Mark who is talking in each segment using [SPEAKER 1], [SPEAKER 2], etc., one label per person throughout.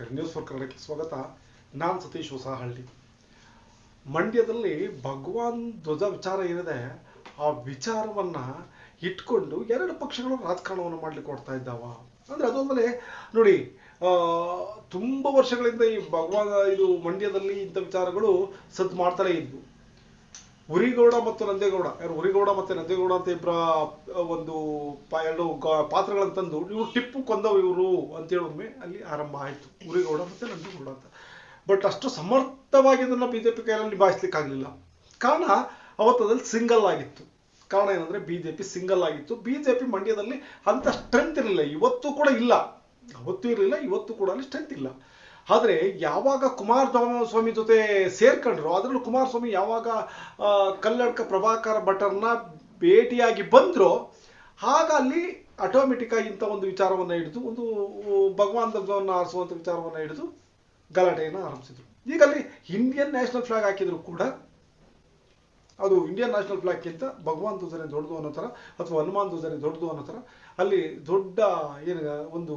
[SPEAKER 1] ವೀಕ್ಷಕರೇ news for ಕನ್ನಡಕ್ಕೆ ಸ್ವಾಗತ. ನಾನು ಸತೀಶ್ ಹೊಸಹಳ್ಳಿ. ಮಂಡ್ಯದಲ್ಲಿ ಭಗವಾನ್ ಧ್ವಜ ವಿಚಾರ ಏನಿದೆ, ಆ ವಿಚಾರವನ್ನ ಇಟ್ಕೊಂಡು ಎರಡು ಪಕ್ಷಗಳು ರಾಜಕಾರಣವನ್ನು ಮಾಡ್ಲಿಕ್ಕೆ ಕೊಡ್ತಾ ಇದ್ದಾವ. ಅಂದ್ರೆ ಅದೊಂದಲೇ ನೋಡಿ ತುಂಬ ವರ್ಷಗಳಿಂದ ಈ ಭಗವಾನ್, ಇದು ಮಂಡ್ಯದಲ್ಲಿ ಇಂಥ ವಿಚಾರಗಳು ಸದ್ದು ಮಾಡ್ತಲೇ ಇದ್ವು. ಉರಿಗೌಡ ಮತ್ತು ನಂದೇಗೌಡ. ಯಾರು ಉರಿಗೌಡ ಮತ್ತೆ ನಂದೇಗೌಡ ಅಂತ ಇಬ್ಬರ ಒಂದು ಎರಡು ಪಾತ್ರಗಳನ್ನು ತಂದು ಇವರು ಟಿಪ್ಪು ಕೊಂದವು ಇವರು ಅಂತೇಳಿ ಒಮ್ಮೆ ಅಲ್ಲಿ ಆರಂಭ ಆಯಿತು. ಉರಿಗೌಡ ಮತ್ತೆ ನಂದೇಗೌಡ ಅಂತ. ಬಟ್ ಅಷ್ಟು ಸಮರ್ಥವಾಗಿ ಅದನ್ನು ಪಿ ಕೈಯಲ್ಲಿ ನಿಭಾಯಿಸ್ಲಿಕ್ಕಾಗಲಿಲ್ಲ. ಕಾರಣ ಅವತ್ತು ಅದರಲ್ಲಿ ಸಿಂಗಲ್ ಆಗಿತ್ತು. ಕಾರಣ ಏನಂದರೆ ಬಿ ಜೆ ಪಿ ಸಿಂಗಲ್ ಆಗಿತ್ತು. ಬಿ ಜೆ ಪಿ ಮಂಡ್ಯದಲ್ಲಿ ಅಂತ ಸ್ಟ್ರೆಂತ್ ಇರಲಿಲ್ಲ. ಇವತ್ತು ಕೂಡ ಇಲ್ಲ. ಅವತ್ತು ಇರಲಿಲ್ಲ, ಇವತ್ತು ಕೂಡ ಅಲ್ಲಿ ಸ್ಟ್ರೆಂತ್ ಇಲ್ಲ. ಆದರೆ ಯಾವಾಗ ಕುಮಾರಸ್ವಾಮಿ ಜೊತೆ ಸೇರ್ಕೊಂಡ್ರು, ಅದರಲ್ಲೂ ಕುಮಾರಸ್ವಾಮಿ ಯಾವಾಗ ಕಲ್ಲಡ್ಕ ಪ್ರಭಾಕರ ಭಟ್ಟರನ್ನ ಭೇಟಿಯಾಗಿ ಬಂದ್ರು, ಆಗ ಅಲ್ಲಿ ಆಟೋಮೆಟಿಕ್ ಆಗಿ ಇಂಥ ಒಂದು ವಿಚಾರವನ್ನು ಹಿಡಿದು, ಒಂದು ಭಗವಾನ್ ಧ್ವಜವನ್ನು ಆರಿಸುವಂಥ ವಿಚಾರವನ್ನು ಹಿಡಿದು ಗಲಾಟೆಯನ್ನು ಆರಂಭಿಸಿದ್ರು. ಈಗ ಅಲ್ಲಿ ಇಂಡಿಯನ್ ನ್ಯಾಷನಲ್ ಫ್ಲಾಗ್ ಹಾಕಿದ್ರು ಕೂಡ, ಅದು ಇಂಡಿಯನ್ ನ್ಯಾಷನಲ್ ಫ್ಲಾಗ್ಗಿಂತ ಭಗವಾನ್ ಧ್ವಜನೆ ದೊಡ್ಡದು ಅನ್ನೋ ಥರ, ಅಥವಾ ಹನುಮಾನ್ ಧ್ವಜನೆ ದೊಡ್ಡದು ಅನ್ನೋ ಥರ, ಅಲ್ಲಿ ದೊಡ್ಡ ಏನು ಒಂದು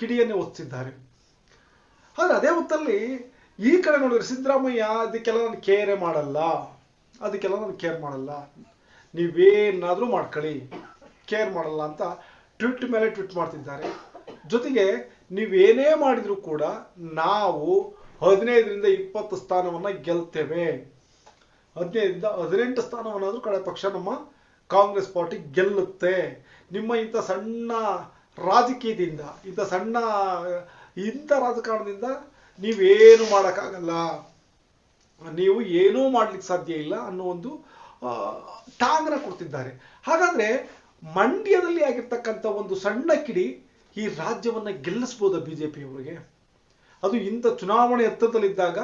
[SPEAKER 1] ಕಿಡಿಯನ್ನೇ ಒತ್ತಿದ್ದಾರೆ ಆದರೆ ಅದೇ ಹೊತ್ತಲ್ಲಿ ಈ ಕಡೆ ನೋಡಿದ್ರೆ ಸಿದ್ದರಾಮಯ್ಯ ಅದಕ್ಕೆಲ್ಲ ನಾನು ಕೇರೇ ಮಾಡಲ್ಲ. ಅದಕ್ಕೆಲ್ಲ ನಾನು ಕೇರ್ ಮಾಡಲ್ಲ. ನೀವೇನಾದರೂ ಮಾಡ್ಕೊಳ್ಳಿ. ಕೇರ್ ಮಾಡಲ್ಲ ಅಂತ ಟ್ವಿಟ್ ಮೇಲೆ ಟ್ವಿಟ್ ಮಾಡ್ತಿದ್ದಾರೆ. ಜೊತೆಗೆ ನೀವೇನೇ ಮಾಡಿದ್ರು ಕೂಡ ನಾವು ಹದಿನೈದರಿಂದ ಇಪ್ಪತ್ತು ಸ್ಥಾನವನ್ನ ಗೆಲ್ತೇವೆ. ಹದಿನೈದರಿಂದ ಹದಿನೆಂಟು ಸ್ಥಾನವನ್ನಾದರೂ ಕಡೆ ಪಕ್ಷ ನಮ್ಮ ಕಾಂಗ್ರೆಸ್ ಪಾರ್ಟಿ ಗೆಲ್ಲುತ್ತೆ. ನಿಮ್ಮ ಇಂಥ ಸಣ್ಣ ರಾಜಕೀಯದಿಂದ, ಇಂಥ ಸಣ್ಣ ಇಂಥ ರಾಜಕಾರಣದಿಂದ ನೀವೇನು ಮಾಡೋಕ್ಕಾಗಲ್ಲ. ನೀವು ಏನೂ ಮಾಡ್ಲಿಕ್ಕೆ ಸಾಧ್ಯ ಇಲ್ಲ ಅನ್ನೋ ಒಂದು ಟಾಂಗ್ನ ಕೊಡ್ತಿದ್ದಾರೆ. ಹಾಗಾದ್ರೆ ಮಂಡ್ಯದಲ್ಲಿ ಆಗಿರ್ತಕ್ಕಂಥ ಒಂದು ಸಣ್ಣ ಕಿಡಿ ಈ ರಾಜ್ಯವನ್ನು ಗೆಲ್ಲಿಸ್ಬೋದು ಬಿ ಜೆ ಪಿಯವರಿಗೆ ಅದು ಇಂಥ ಚುನಾವಣೆ ಹತ್ತದಲ್ಲಿದ್ದಾಗ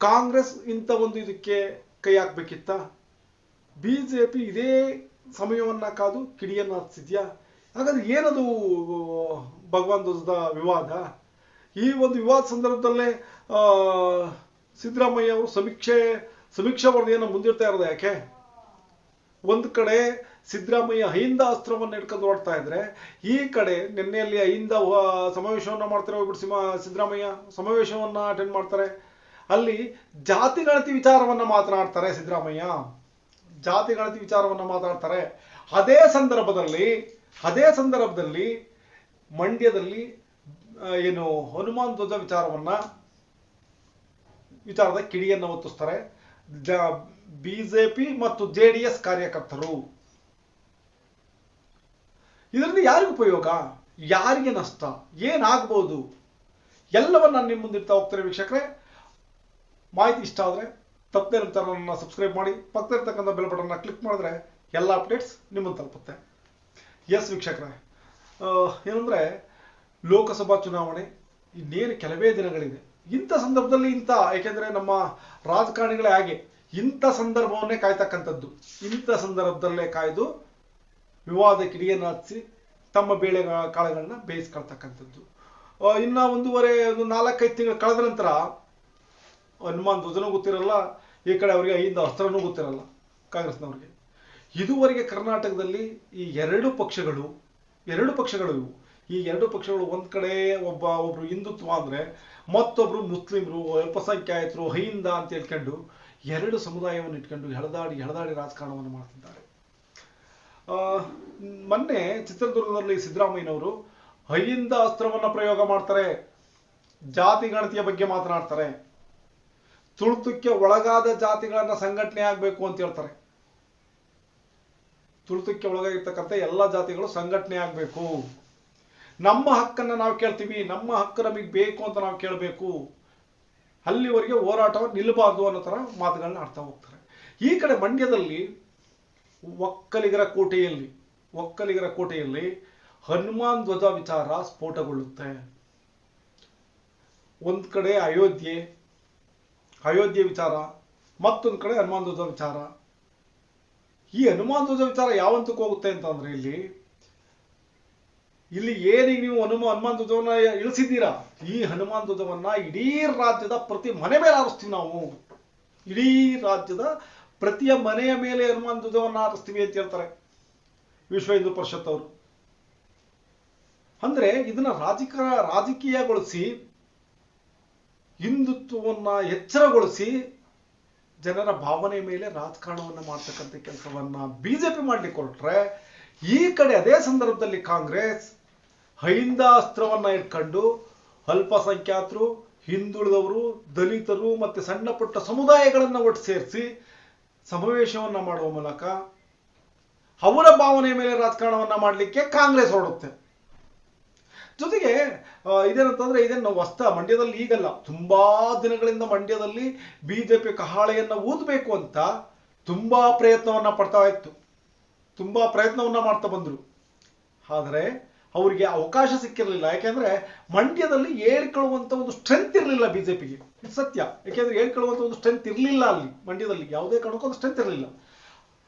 [SPEAKER 1] ಕಾಂಗ್ರೆಸ್ ಇಂಥ ಒಂದು ಇದಕ್ಕೆ ಕೈ ಹಾಕ್ಬೇಕಿತ್ತ? ಪಿ ಇದೇ ಸಮಯವನ್ನು ಕಾದು ಕಿಡಿಯನ್ನು ಹತ್ತಿದ್ಯಾ ಹಾಗಾದ್ರೆ ಏನದು, ಭಗವಾನ್ ಧ್ವಜದ ವಿವಾದ? ಈ ಒಂದು ವಿವಾದ ಸಂದರ್ಭದಲ್ಲೇ ಸಿದ್ದರಾಮಯ್ಯ ಅವರು ಸಮೀಕ್ಷೆ, ಸಮೀಕ್ಷಾ ವರದಿಯನ್ನು ಮುಂದಿಡ್ತಾ ಇರೋದು ಯಾಕೆ? ಒಂದು ಕಡೆ ಸಿದ್ದರಾಮಯ್ಯ ಅಹಿಂದ ಅಸ್ತ್ರವನ್ನು ಹಿಡ್ಕೊಂಡು ಓಡ್ತಾ ಇದ್ರೆ, ಈ ಕಡೆ ನಿನ್ನೆಯಲ್ಲಿ ಅಹಿಂದ ಸಮಾವೇಶವನ್ನು ಮಾಡ್ತಾರೆ ಹೋಗ್ಬಿಟ್ಟು ಸಿಮಾ ಸಿದ್ದರಾಮಯ್ಯ ಸಮಾವೇಶವನ್ನು ಅಟೆಂಡ್ ಮಾಡ್ತಾರೆ. ಅಲ್ಲಿ ಜಾತಿ ಗಣತಿ ವಿಚಾರವನ್ನು ಮಾತನಾಡ್ತಾರೆ ಸಿದ್ದರಾಮಯ್ಯ. ಜಾತಿ ಗಣತಿ ವಿಚಾರವನ್ನು ಮಾತಾಡ್ತಾರೆ ಅದೇ ಸಂದರ್ಭದಲ್ಲಿ ಅದೇ ಸಂದರ್ಭದಲ್ಲಿ ಮಂಡ್ಯದಲ್ಲಿ ಏನು, ಹನುಮಾನ್ ಧ್ವಜ ವಿಚಾರವನ್ನ ವಿಚಾರದ ಕಿಡಿಯನ್ನ ಒತ್ತಿಸ್ತಾರೆ ಬಿಜೆಪಿ ಮತ್ತು ಜೆ ಡಿ ಎಸ್ ಕಾರ್ಯಕರ್ತರು. ಇದರಿಂದ ಯಾರಿಗೆ ಉಪಯೋಗ? ಯಾರಿಗೆ ನಷ್ಟ? ಏನಾಗ್ಬೋದು? ಎಲ್ಲವನ್ನ ನಾನು ನಿಮ್ಮ ಮುಂದಿಡ್ತಾ ಹೋಗ್ತಾರೆ ವೀಕ್ಷಕರೇ. ಮಾಹಿತಿ ಇಷ್ಟ ಆದರೆ ತಪ್ಪದೇ ನಮ್ಮ ನನ್ನ ಸಬ್ಸ್ಕ್ರೈಬ್ ಮಾಡಿ ಪಕ್ಕದಲ್ಲಿರ್ತಕ್ಕಂಥ ಬೆಲ್ ಬಟನ್ನ ಕ್ಲಿಕ್ ಮಾಡಿದ್ರೆ ಎಲ್ಲ ಅಪ್ಡೇಟ್ಸ್ ನಿಮ್ಮನ್ನು ತಲುಪುತ್ತೆ. ಎಸ್ ವೀಕ್ಷಕರೇ. ಏನಂದರೆ ಏನಂದ್ರೆ ಲೋಕಸಭಾ ಚುನಾವಣೆ, ಇನ್ನೇನು ಕೆಲವೇ ದಿನಗಳಿದೆ. ಇಂಥ ಸಂದರ್ಭದಲ್ಲಿ ಇಂಥ, ಏಕೆಂದರೆ ನಮ್ಮ ರಾಜಕಾರಣಿಗಳೇ ಹಾಗೆ, ಇಂಥ ಸಂದರ್ಭವನ್ನೇ ಕಾಯ್ತಕ್ಕಂಥದ್ದು. ಇಂಥ ಸಂದರ್ಭದಲ್ಲೇ ಕಾಯ್ದು ವಿವಾದ ಕಿಡಿಯನ್ನು ಹಚ್ಚಿ ತಮ್ಮ ಬೇಳೆ ಕಾಳುಗಳನ್ನ ಬೇಯಿಸ್ಕೊಳ್ತಕ್ಕಂಥದ್ದು. ಇನ್ನು ಒಂದೂವರೆ, ಒಂದು ನಾಲ್ಕೈದು ತಿಂಗಳು ಕಳೆದ ನಂತರ, ಹನುಮಾನ್ ಧ್ವಜನೂ ಗೊತ್ತಿರಲ್ಲ, ಈ ಕಡೆ ಅವರಿಗೆ ಐದು ಅಸ್ತ್ರನೂ ಗೊತ್ತಿರಲ್ಲ, ಕಾಂಗ್ರೆಸ್ನವ್ರಿಗೆ. ಇದುವರೆಗೆ ಕರ್ನಾಟಕದಲ್ಲಿ ಈ ಎರಡು ಪಕ್ಷಗಳು ಎರಡು ಪಕ್ಷಗಳು ಇವು. ಈ ಎರಡು ಪಕ್ಷಗಳು ಒಂದ್ ಕಡೆ ಒಬ್ಬ ಒಬ್ರು ಹಿಂದುತ್ವ ಅಂದ್ರೆ ಮತ್ತೊಬ್ರು ಮುಸ್ಲಿಮ್ರು, ಅಲ್ಪಸಂಖ್ಯಾತರು ಹೈಂದ ಅಂತ ಹೇಳ್ಕೊಂಡು ಎರಡು ಸಮುದಾಯವನ್ನು ಇಟ್ಕೊಂಡು ಹೆಳದಾಡಿ ಹೆಳದಾಡಿ ರಾಜಕಾರಣವನ್ನು ಮಾಡ್ತಿದ್ದಾರೆ. ಮೊನ್ನೆ ಚಿತ್ರದುರ್ಗದಲ್ಲಿ ಸಿದ್ದರಾಮಯ್ಯನವರು ಹೈಯಿಂದ ಅಸ್ತ್ರವನ್ನು ಪ್ರಯೋಗ ಮಾಡ್ತಾರೆ, ಜಾತಿ ಗಣತಿಯ ಬಗ್ಗೆ ಮಾತನಾಡ್ತಾರೆ, ತುಳಿತಕ್ಕೆ ಒಳಗಾದ ಜಾತಿಗಳನ್ನ ಸಂಘಟನೆ ಆಗಬೇಕು ಅಂತ ಹೇಳ್ತಾರೆ. ತುಳಿತಕ್ಕೆ ಒಳಗಾಗಿರ್ತಕ್ಕಂಥ ಎಲ್ಲ ಜಾತಿಗಳು ಸಂಘಟನೆ ಆಗ್ಬೇಕು. ನಮ್ಮ ಹಕ್ಕನ್ನು ನಾವು ಕೇಳ್ತೀವಿ, ನಮ್ಮ ಹಕ್ಕು ನಮಗೆ ಬೇಕು ಅಂತ ನಾವು ಕೇಳಬೇಕು. ಅಲ್ಲಿವರೆಗೆ ಹೋರಾಟವನ್ನು ನಿಲ್ಲಬಾರ್ದು ಅನ್ನೋ ಥರ ಮಾತುಗಳನ್ನ ಆಡ್ತಾ ಹೋಗ್ತಾರೆ. ಈ ಕಡೆ ಮಂಡ್ಯದಲ್ಲಿ ಒಕ್ಕಲಿಗರ ಕೋಟೆಯಲ್ಲಿ ಒಕ್ಕಲಿಗರ ಕೋಟೆಯಲ್ಲಿ ಹನುಮಾನ್ ಧ್ವಜ ವಿಚಾರ ಸ್ಫೋಟಗೊಳ್ಳುತ್ತೆ. ಒಂದು ಕಡೆ ಅಯೋಧ್ಯೆ ಅಯೋಧ್ಯೆ ವಿಚಾರ, ಮತ್ತೊಂದು ಕಡೆ ಹನುಮಾನ್ ಧ್ವಜ ವಿಚಾರ. ಈ ಹನುಮಾನ್ ಧ್ವಜ ವಿಚಾರ ಯಾವಂತಕ್ಕೆ ಹೋಗುತ್ತೆ ಅಂತಂದ್ರೆ ಇಲ್ಲಿ ಇಲ್ಲಿ ಏನೀಗ ನೀವು ಹನುಮ ಹನುಮಾನ್ ಧ್ವಜವನ್ನ ಇಳಿಸಿದ್ದೀರಾ? ಈ ಹನುಮಾನ್ ಧ್ವಜವನ್ನ ಇಡೀ ರಾಜ್ಯದ ಪ್ರತಿ ಮನೆ ಮೇಲೆ ಆರಿಸ್ತೀವಿ ನಾವು. ಇಡೀ ರಾಜ್ಯದ ಪ್ರತಿಯ ಮನೆಯ ಮೇಲೆ ಹನುಮಾನ್ ಧ್ವಜವನ್ನ ಆರಿಸ್ತೀವಿ ಅಂತ ಹೇಳ್ತಾರೆ ವಿಶ್ವ ಹಿಂದೂ ಪರಿಷತ್ ಅವರು. ಅಂದ್ರೆ ಇದನ್ನ ರಾಜಕ ರಾಜಕೀಯಗೊಳಿಸಿ, ಹಿಂದುತ್ವವನ್ನ ಎಚ್ಚರಗೊಳಿಸಿ, ಜನರ ಭಾವನೆ ಮೇಲೆ ರಾಜಕಾರಣವನ್ನು ಮಾಡ್ತಕ್ಕಂಥ ಕೆಲಸವನ್ನ ಬಿಜೆಪಿ ಮಾಡ್ಲಿಕ್ಕೆ ಹೊರಟ್ರೆ, ಈ ಕಡೆ ಅದೇ ಸಂದರ್ಭದಲ್ಲಿ ಕಾಂಗ್ರೆಸ್ ಹೈಂದಾಸ್ತ್ರವನ್ನ ಇಟ್ಕೊಂಡು ಅಲ್ಪಸಂಖ್ಯಾತರು ಹಿಂದುಳಿದವರು, ದಲಿತರು ಮತ್ತೆ ಸಣ್ಣ ಪುಟ್ಟ ಸಮುದಾಯಗಳನ್ನ ಒಟ್ಟು ಸೇರಿಸಿ ಸಮಾವೇಶವನ್ನ ಮಾಡುವ ಮೂಲಕ ಅವರ ಭಾವನೆ ಮೇಲೆ ರಾಜಕಾರಣವನ್ನ ಮಾಡಲಿಕ್ಕೆ ಕಾಂಗ್ರೆಸ್ ಹೊರಡುತ್ತೆ. ಜೊತೆಗೆ ಇದೇನಂತಂದ್ರೆ ಇದನ್ನು ವಸ್ತ ಮಂಡ್ಯದಲ್ಲಿ ಈಗಲ್ಲ, ತುಂಬಾ ದಿನಗಳಿಂದ ಮಂಡ್ಯದಲ್ಲಿ ಬಿಜೆಪಿ ಕಹಾಳೆಯನ್ನು ಊದಬೇಕು ಅಂತ ತುಂಬಾ ಪ್ರಯತ್ನವನ್ನ ಪಡ್ತಾ ಇತ್ತು. ತುಂಬಾ ಪ್ರಯತ್ನವನ್ನ ಮಾಡ್ತಾ ಬಂದರು. ಆದರೆ ಅವರಿಗೆ ಅವಕಾಶ ಸಿಕ್ಕಿರಲಿಲ್ಲ. ಯಾಕೆಂದ್ರೆ ಮಂಡ್ಯದಲ್ಲಿ ಹೇಳ್ಕೊಳ್ಳುವಂತ ಒಂದು ಸ್ಟ್ರೆಂತ್ ಇರಲಿಲ್ಲ ಬಿಜೆಪಿಗೆ. ಇದು ಸತ್ಯ. ಯಾಕೆಂದ್ರೆ ಹೇಳ್ಕೊಳ್ಳುವಂತ ಒಂದು ಸ್ಟ್ರೆಂತ್ ಇರಲಿಲ್ಲ ಅಲ್ಲಿ, ಮಂಡ್ಯದಲ್ಲಿ. ಯಾವುದೇ ಕಾರಣಕ್ಕೂ ಒಂದು ಸ್ಟ್ರೆಂತ್ ಇರಲಿಲ್ಲ.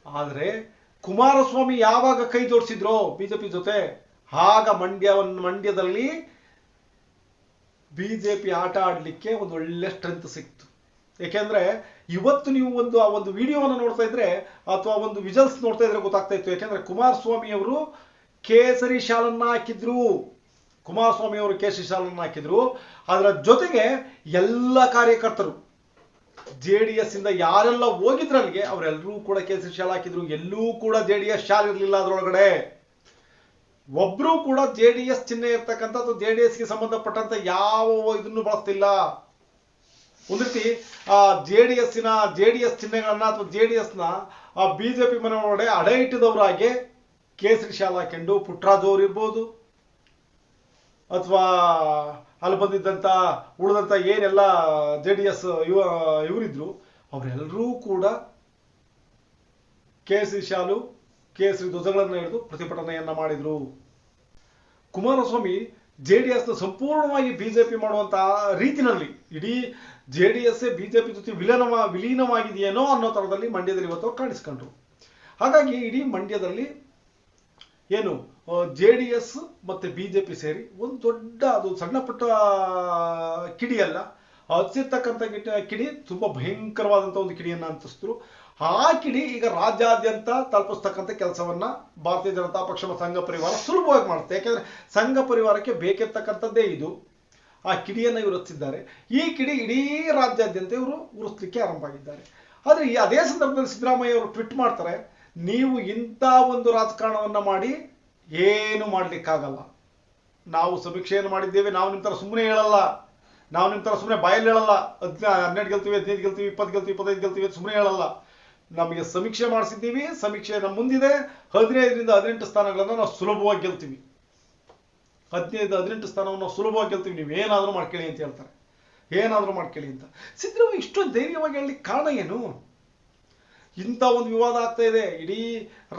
[SPEAKER 1] ಆದರೆ ಕುಮಾರಸ್ವಾಮಿ ಯಾವಾಗ ಕೈ ಜೋಡಿಸಿದ್ರೋ ಬಿಜೆಪಿ ಜೊತೆ, ಆಗ ಮಂಡ್ಯವನ್ನು, ಮಂಡ್ಯದಲ್ಲಿ ಬಿಜೆಪಿ ಆಟ ಆಡಲಿಕ್ಕೆ ಒಂದು ಒಳ್ಳೆ ಸ್ಟ್ರೆಂತ್ ಸಿಕ್ತು. ಯಾಕೆಂದ್ರೆ ಇವತ್ತು ನೀವು ಒಂದು, ಆ ಒಂದು ವಿಡಿಯೋವನ್ನು ನೋಡ್ತಾ ಇದ್ರೆ ಅಥವಾ ಒಂದು ವಿಜಲ್ಸ್ ನೋಡ್ತಾ ಇದ್ರೆ ಗೊತ್ತಾಗ್ತಾ ಇತ್ತು. ಯಾಕೆಂದ್ರೆ ಕುಮಾರಸ್ವಾಮಿ ಅವರು ಕೇಸರಿ ಶಾಲನ್ನ ಹಾಕಿದ್ರು. ಕುಮಾರಸ್ವಾಮಿ ಅವರು ಕೇಸರಿ ಶಾಲನ್ನ ಹಾಕಿದ್ರು. ಅದರ ಜೊತೆಗೆ ಎಲ್ಲ ಕಾರ್ಯಕರ್ತರು, ಜೆ ಡಿ ಎಸ್ ಇಂದ ಯಾರೆಲ್ಲ ಹೋಗಿದ್ರು ಅಲ್ಲಿಗೆ ಅವರೆಲ್ಲರೂ ಕೂಡ ಕೇಸರಿ ಶಾಲೆ ಹಾಕಿದ್ರು. ಎಲ್ಲೂ ಕೂಡ ಜೆ ಡಿ ಎಸ್ ಶಾಲೆ ಇರಲಿಲ್ಲ ಅದರೊಳಗಡೆ. ಒಬ್ರು ಕೂಡ ಜೆ ಡಿ ಎಸ್ ಚಿಹ್ನೆ ಇರ್ತಕ್ಕಂಥ ಅಥವಾ ಜೆ ಡಿ ಎಸ್ಗೆ ಸಂಬಂಧಪಟ್ಟಂತ ಯಾವ ಇದನ್ನು ಬಳಸ್ತಿಲ್ಲ. ಒಂದು ರೀತಿ, ಆ, ಜೆ ಡಿ ಎಸ್ನ, ಜೆ ಡಿ ಎಸ್ ಚಿಹ್ನೆಗಳನ್ನ ಅಥವಾ ಜೆ ಡಿ ಎಸ್ನ, ಆ ಬಿಜೆಪಿ ಮನೆ ಒಳಗಡೆ ಅಡೆ ಇಟ್ಟಿದವರಾಗೆ ಕೇಸರಿ ಶಾಲಾ ಕೆಂಡು ಅವ್ರು ಇರ್ಬೋದು. ಅಥವಾ ಅಲ್ಲಿ ಬಂದಿದ್ದಂಥ ಉಳಿದಂಥ ಏನೆಲ್ಲ ಜೆ ಡಿ ಎಸ್ ಇವ ಇವರಿದ್ರು ಅವರೆಲ್ಲರೂ ಕೂಡ ಕೇಸರಿ ಶಾಲು, ಕೇಸರಿ ಧ್ವಜಗಳನ್ನು ಹಿಡಿದು ಪ್ರತಿಭಟನೆಯನ್ನು ಮಾಡಿದರು. ಕುಮಾರಸ್ವಾಮಿ ಜೆ ಡಿ ಎಸ್ನ ಸಂಪೂರ್ಣವಾಗಿ ಬಿಜೆಪಿ ಮಾಡುವಂಥ ರೀತಿನಲ್ಲಿ, ಇಡೀ ಜೆ ಡಿ ಎಸ್ ಬಿಜೆಪಿ ಜೊತೆ ವಿಲೀನವ, ವಿಲೀನವಾಗಿದೆಯೇನೋ ಅನ್ನೋ ಥರದಲ್ಲಿ ಮಂಡ್ಯದಲ್ಲಿ ಇವತ್ತು ಕಾಣಿಸ್ಕೊಂಡ್ರು. ಹಾಗಾಗಿ ಇಡೀ ಮಂಡ್ಯದಲ್ಲಿ ಏನು ಜೆ ಡಿ ಎಸ್ ಮತ್ತೆ ಬಿಜೆಪಿ ಸೇರಿ ಒಂದು ದೊಡ್ಡ, ಅದು ಸಣ್ಣ ಪುಟ್ಟ ಕಿಡಿ ಅಲ್ಲ ಹಚ್ಚಿರ್ತಕ್ಕಂಥ ಗಿಡ- ಕಿಡಿ, ತುಂಬಾ ಭಯಂಕರವಾದಂಥ ಒಂದು ಕಿಡಿಯನ್ನ ಅಂತಿಸಿದ್ರು ಆ ಕಿಡಿ ಈಗ ರಾಜ್ಯಾದ್ಯಂತ ತಲುಪಿಸ್ತಕ್ಕಂಥ ಕೆಲಸವನ್ನ ಭಾರತೀಯ ಜನತಾ ಪಕ್ಷ ಮತ್ತು ಸಂಘ ಪರಿವಾರ ಸುಲಭವಾಗಿ ಮಾಡುತ್ತೆ. ಯಾಕೆಂದರೆ ಸಂಘ ಪರಿವಾರಕ್ಕೆ ಬೇಕಿರ್ತಕ್ಕಂಥದ್ದೇ ಇದು. ಆ ಕಿಡಿಯನ್ನ ಇವರು ಹಚ್ಚಿದ್ದಾರೆ ಈ ಕಿಡಿ ಇಡೀ ರಾಜ್ಯಾದ್ಯಂತ ಇವರು ಉರಿಸ್ಲಿಕ್ಕೆ ಆರಂಭ ಆಗಿದ್ದಾರೆ. ಆದರೆ ಈ ಅದೇ ಸಂದರ್ಭದಲ್ಲಿ ಸಿದ್ದರಾಮಯ್ಯ ಅವರು ಟ್ವಿಟ್ ಮಾಡ್ತಾರೆ ನೀವು ಇಂಥ ಒಂದು ರಾಜಕಾರಣವನ್ನು ಮಾಡಿ ಏನು ಮಾಡಲಿಕ್ಕಾಗಲ್ಲ. ನಾವು ಸಮೀಕ್ಷೆಯನ್ನು ಮಾಡಿದ್ದೇವೆ, ನಾವು ನಿಮ್ಮ ಥರ ಸುಮ್ಮನೆ ಹೇಳಲ್ಲ, ನಾವು ನಿಮ್ಮ ಥರ ಸುಮ್ಮನೆ ಬಾಯಲ್ಲಿ ಹೇಳಲ್ಲ, ಹದಿನ, ಹನ್ನೆರಡು ಗೆಲ್ತೀವಿ, ಹದಿನೈದು ಗೆಲ್ತೀವಿ, ಇಪ್ಪತ್ತು ಗೆಲ್ತೀವಿ, ಇಪ್ಪತ್ತೈದು ಗೆಲ್ತೀವಿ ಸುಮ್ಮನೆ ಹೇಳಲ್ಲ. ನಮಗೆ ಸಮೀಕ್ಷೆ ಮಾಡಿಸಿದ್ದೀವಿ, ಸಮೀಕ್ಷೆ ನಮ್ಮ ಮುಂದಿದೆ, ಹದಿನೈದರಿಂದ ಹದಿನೆಂಟು ಸ್ಥಾನಗಳನ್ನು ನಾವು ಸುಲಭವಾಗಿ ಗೆಲ್ತೀವಿ. ಹದಿನೈದು, ಹದಿನೆಂಟು ಸ್ಥಾನವನ್ನು ನಾವು ಸುಲಭವಾಗಿ ಗೆಲ್ತೀವಿ, ನೀವು ಏನಾದರೂ ಮಾಡ್ಕೊಳ್ಳಿ ಅಂತ ಹೇಳ್ತಾರೆ. ಏನಾದರೂ ಮಾಡ್ಕೊಳ್ಳಿ ಅಂತ. ಸಿದ್ದರಾಮಯ್ಯ ಇಷ್ಟೊಂದು ಧೈರ್ಯವಾಗಿ ಹೇಳಲಿಕ್ಕೆ ಕಾರಣ ಏನು? ಇಂಥ ಒಂದು ವಿವಾದ ಆಗ್ತಾ ಇದೆ. ಇಡೀ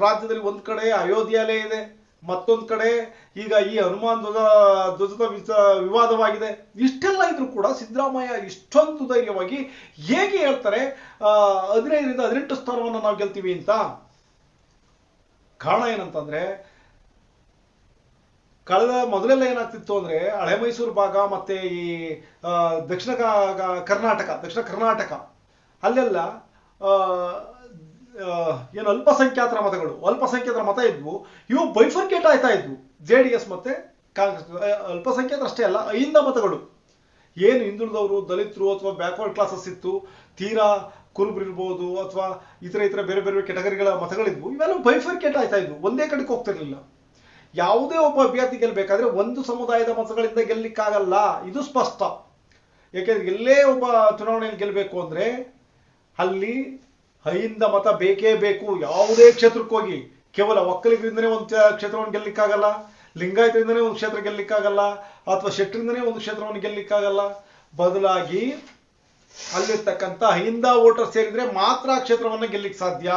[SPEAKER 1] ರಾಜ್ಯದಲ್ಲಿ ಒಂದ್ ಕಡೆ ಅಯೋಧ್ಯಾಲೇ ಇದೆ, ಮತ್ತೊಂದ್ ಕಡೆ ಈಗ ಈ ಹನುಮಾನ್ ಧ್ವಜ, ಧ್ವಜದ ವಿವಾದವಾಗಿದೆ. ಇಷ್ಟೆಲ್ಲ ಇದ್ರೂ ಕೂಡ ಸಿದ್ದರಾಮಯ್ಯ ಇಷ್ಟೊಂದು ಧೈರ್ಯವಾಗಿ ಹೇಗೆ ಹೇಳ್ತಾರೆ ಹದಿನೈದರಿಂದ ಹದಿನೆಂಟು ಸ್ಥಾನವನ್ನು ನಾವು ಗೆಲ್ತೀವಿ ಅಂತ? ಕಾರಣ ಏನಂತಂದ್ರೆ, ಕಳೆದ ಮೊದಲೆಲ್ಲ ಏನಾಗ್ತಿತ್ತು ಅಂದ್ರೆ, ಹಳೆ ಮೈಸೂರು ಭಾಗ ಮತ್ತೆ ಈ ದಕ್ಷಿಣ ಕರ್ನಾಟಕ ದಕ್ಷಿಣ ಕರ್ನಾಟಕ, ಅಲ್ಲೆಲ್ಲ ಏನು ಅಲ್ಪಸಂಖ್ಯಾತರ ಮತಗಳು, ಅಲ್ಪಸಂಖ್ಯಾತರ ಮತ ಇದ್ವು. ಇವು ಬೈಫರ್ಕೇಟ್ ಆಯ್ತಾ ಇದ್ವು. ಜೆ ಡಿ ಎಸ್ ಮತ್ತೆ ಕಾಂಗ್ರೆಸ್ ಅಲ್ಪಸಂಖ್ಯಾತರ ಅಷ್ಟೇ ಅಲ್ಲ ಐಂದ ಮತಗಳು. ಏನು ಹಿಂದುಳಿದವರು, ದಲಿತರು ಅಥವಾ ಬ್ಯಾಕ್ವರ್ಡ್ ಕ್ಲಾಸಸ್ ಇತ್ತು, ತೀರಾ ಕುರುಬ್ರು ಇರ್ಬೋದು ಅಥವಾ ಇತರ ಇತರ ಬೇರೆ ಬೇರೆ ಕೆಟಗರಿಗಳ ಮತಗಳಿದ್ವು. ಇವೆಲ್ಲ ಬೈಫರ್ಕೇಟ್ ಆಯ್ತಾ ಇದ್ವು. ಒಂದೇ ಕಡೆಗೆ ಹೋಗ್ತಿರ್ಲಿಲ್ಲ. ಯಾವುದೇ ಒಬ್ಬ ಅಭ್ಯರ್ಥಿ ಗೆಲ್ಲಬೇಕಾದ್ರೆ ಒಂದು ಸಮುದಾಯದ ಮತಗಳಿಂದ ಗೆಲ್ಲಕ್ಕಾಗಲ್ಲ. ಇದು ಸ್ಪಷ್ಟ. ಯಾಕೆಂದ್ರೆ ಎಲ್ಲೇ ಒಬ್ಬ ಚುನಾವಣೆಯಲ್ಲಿ ಗೆಲ್ಲಬೇಕು ಅಂದ್ರೆ ಅಲ್ಲಿ ಐಂದ ಮತ ಬೇಕೇ ಬೇಕು. ಯಾವುದೇ ಕ್ಷೇತ್ರಕ್ಕೆ ಹೋಗಿ. ಕೇವಲ ಒಕ್ಕಲಿಗರಿಂದನೇ ಒಂದು ಕ್ಷೇತ್ರವನ್ನು ಗೆಲ್ಲಕ್ಕಾಗಲ್ಲ ಲಿಂಗಾಯತರಿಂದನೇ ಒಂದು ಕ್ಷೇತ್ರ ಗೆಲ್ಲಕ್ಕಾಗಲ್ಲ ಅಥವಾ ಶೆಟ್ಟರಿಂದನೇ ಒಂದು ಕ್ಷೇತ್ರವನ್ನು ಗೆಲ್ಲಕ್ಕಾಗಲ್ಲ ಬದಲಾಗಿ ಅಲ್ಲಿರ್ತಕ್ಕಂಥ ಹೈಂದ ವೋಟರ್ ಸೇರಿದ್ರೆ ಮಾತ್ರ ಕ್ಷೇತ್ರವನ್ನು ಗೆಲ್ಲಿಕ್ ಸಾಧ್ಯ.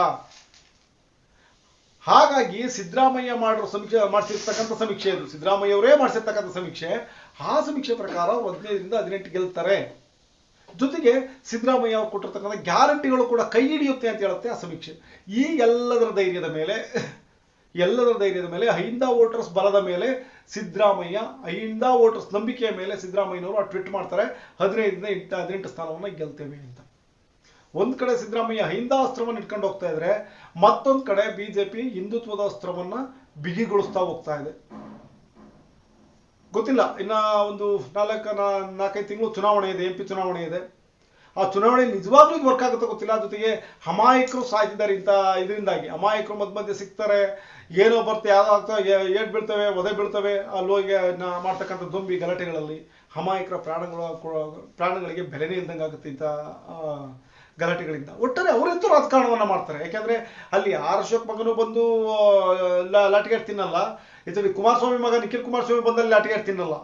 [SPEAKER 1] ಹಾಗಾಗಿ ಸಿದ್ದರಾಮಯ್ಯ ಮಾಡಿರೋ ಸಮೀಕ್ಷೆ, ಮಾಡಿಸಿರ್ತಕ್ಕಂಥ ಸಮೀಕ್ಷೆ ಇದು. ಸಿದ್ದರಾಮಯ್ಯ ಅವರೇ ಮಾಡಿಸಿರ್ತಕ್ಕಂಥ ಸಮೀಕ್ಷೆ. ಆ ಸಮೀಕ್ಷೆ ಪ್ರಕಾರ ಹದಿನೈದರಿಂದ ಹದಿನೆಂಟು ಗೆಲ್ತಾರೆ. ಜೊತೆಗೆ ಸಿದ್ದರಾಮಯ್ಯ ಅವರು ಕೊಟ್ಟಿರ್ತಕ್ಕಂಥ ಗ್ಯಾರಂಟಿಗಳು ಕೂಡ ಕೈ ಹಿಡಿಯುತ್ತೆ ಅಂತ ಹೇಳುತ್ತೆ ಆ ಸಮೀಕ್ಷೆ ಈ ಎಲ್ಲದರ ಧೈರ್ಯದ ಮೇಲೆ, ಎಲ್ಲದರ ಧೈರ್ಯದ ಮೇಲೆ, ಅಹಿಂದ ವೋಟರ್ಸ್ ಬಲದ ಮೇಲೆ ಸಿದ್ದರಾಮಯ್ಯ, ಅಹಿಂದ ವೋಟರ್ಸ್ ನಂಬಿಕೆಯ ಮೇಲೆ ಸಿದ್ದರಾಮಯ್ಯನವರು ಆ ಟ್ವೀಟ್ ಮಾಡ್ತಾರೆ. ಹದಿನೈದರಿಂದ ಎಂಟು, ಹದಿನೆಂಟು ಸ್ಥಾನವನ್ನು ಗೆಲ್ತೇವೆ ಅಂತ. ಒಂದು ಕಡೆ ಸಿದ್ದರಾಮಯ್ಯ ಅಹಿಂದ ಅಸ್ತ್ರವನ್ನು ಇಟ್ಕೊಂಡು ಹೋಗ್ತಾ ಇದ್ರೆ, ಮತ್ತೊಂದು ಕಡೆ ಬಿಜೆಪಿ ಹಿಂದುತ್ವದ ಅಸ್ತ್ರವನ್ನು ಬಿಗಿಗೊಳಿಸ್ತಾ ಹೋಗ್ತಾ ಇದೆ. ಗೊತ್ತಿಲ್ಲ. ಇನ್ನ ಒಂದು ನಾಲ್ಕು ನಾಲ್ಕೈದು ತಿಂಗಳು ಚುನಾವಣೆ ಇದೆ, ಎಂ ಪಿ ಚುನಾವಣೆ ಇದೆ. ಆ ಚುನಾವಣೆ ನಿಜವಾಗ್ಲೂ ಇದು ವರ್ಕ್ ಆಗುತ್ತೋ ಗೊತ್ತಿಲ್ಲ. ಜೊತೆಗೆ ಅಮಾಯಕರು ಸಾಯ್ತಿದ್ದಾರೆ ಇಂಥ ಇದರಿಂದಾಗಿ. ಅಮಾಯಕರು ಮಧ್ಯ ಮಧ್ಯೆ ಸಿಗ್ತಾರೆ, ಏನೋ ಬರ್ತೆ ಯಾವ್ದು ಆಗ್ತವೆ ಏಟ್ ಬೀಳ್ತವೆ, ಒದೆ ಬೀಳ್ತವೆ ಅಲ್ಲಿ ಹೋಗಿ ಮಾಡ್ತಕ್ಕಂಥ ದೊಂಬಿ ಗಲಾಟೆಗಳಲ್ಲಿ ಅಮಾಯಕರ ಪ್ರಾಣಗಳು ಪ್ರಾಣಗಳಿಗೆ ಬೆಲೆನೇ ಇಲ್ದಂಗೆ ಆಗುತ್ತೆ ಇಂಥ ಗಲಾಟೆಗಳಿಂದ. ಒಟ್ಟಾರೆ ಅವರೆಂತೂ ರಾಜಕಾರಣವನ್ನು ಮಾಡ್ತಾರೆ. ಯಾಕೆಂದ್ರೆ ಅಲ್ಲಿ ಆರ್ ಅಶೋಕ್ ಮಗನು ಬಂದು ಲಾಟಿಗೆ ತಿನ್ನಲ್ಲ. ಇದರಲ್ಲಿ ಕುಮಾರಸ್ವಾಮಿ ಮಗ, ನಿಖಿಲ್ ಕುಮಾರಸ್ವಾಮಿ ಬಂದಲ್ಲಿ ಲಾಟಿಗೇಟ್ ತಿನ್ನಲ್ಲ.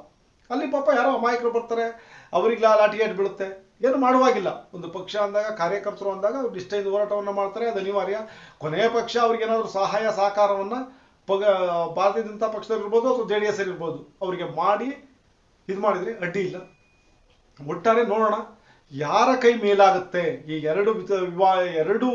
[SPEAKER 1] ಅಲ್ಲಿ ಪಾಪ ಯಾರೋ ಅಮಾಯಕರು ಬರ್ತಾರೆ. ಅವರಿಗೆ ಲಾಟಿಗೆ ಬೀಳುತ್ತೆ. ಏನು ಮಾಡುವಾಗಿಲ್ಲ. ಒಂದು ಪಕ್ಷ ಅಂದಾಗ, ಕಾರ್ಯಕರ್ತರು ಅಂದಾಗ ಅವ್ರು ನಿಷ್ಠೆಯಿಂದ ಹೋರಾಟವನ್ನು ಮಾಡ್ತಾರೆ. ಅದು ಅನಿವಾರ್ಯ. ಕೊನೆಯ ಪಕ್ಷ ಅವ್ರಿಗೆ ಏನಾದರೂ ಸಹಾಯ, ಸಹಕಾರವನ್ನು ಪಗ, ಭಾರತೀಯ ಜನತಾ ಪಕ್ಷದಲ್ಲಿರ್ಬೋದು ಅಥವಾ ಜೆ ಡಿ ಎಸ್ ಇರ್ಬೋದು. ಅವರಿಗೆ ಮಾಡಿ, ಇದು ಮಾಡಿದರೆ ಅಡ್ಡಿ ಇಲ್ಲ. ಒಟ್ಟಾರೆ ನೋಡೋಣ. ಯಾರ ಕೈ ಮೇಲಾಗುತ್ತೆ? ಈ ಎರಡು ವಿಧ- ವಿವಾ ಎರಡು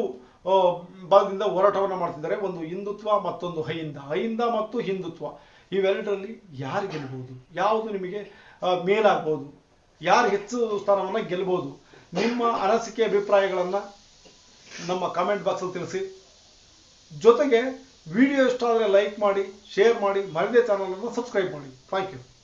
[SPEAKER 1] ಭಾಗದಿಂದ ಹೋರಾಟವನ್ನು ಮಾಡ್ತಿದ್ದಾರೆ. ಒಂದು ಹಿಂದುತ್ವ, ಮತ್ತೊಂದು ಅಹಿಂದ ಅಹಿಂದ ಮತ್ತು ಹಿಂದುತ್ವ. ಇವೆರಡರಲ್ಲಿ ಯಾರು ಗೆಲ್ಬಹುದು? ಯಾವುದು ನಿಮಗೆ ಮೇಲಾಗ್ಬೋದು? ಯಾರು ಹೆಚ್ಚು ಸ್ಥಾನವನ್ನು ಗೆಲ್ಬೋದು ನಿಮ್ಮ ಅನಸಿಕೆ ಅಭಿಪ್ರಾಯಗಳನ್ನು ನಮ್ಮ ಕಾಮೆಂಟ್ ಬಾಕ್ಸಲ್ಲಿ ತಿಳಿಸಿ. ಜೊತೆಗೆ ವಿಡಿಯೋ ಇಷ್ಟ ಆದರೆ ಲೈಕ್ ಮಾಡಿ ಶೇರ್ ಮಾಡಿ, ಮರದೇ ಚಾನಲನ್ನು ಸಬ್ಸ್ಕ್ರೈಬ್ ಮಾಡಿ. Thank you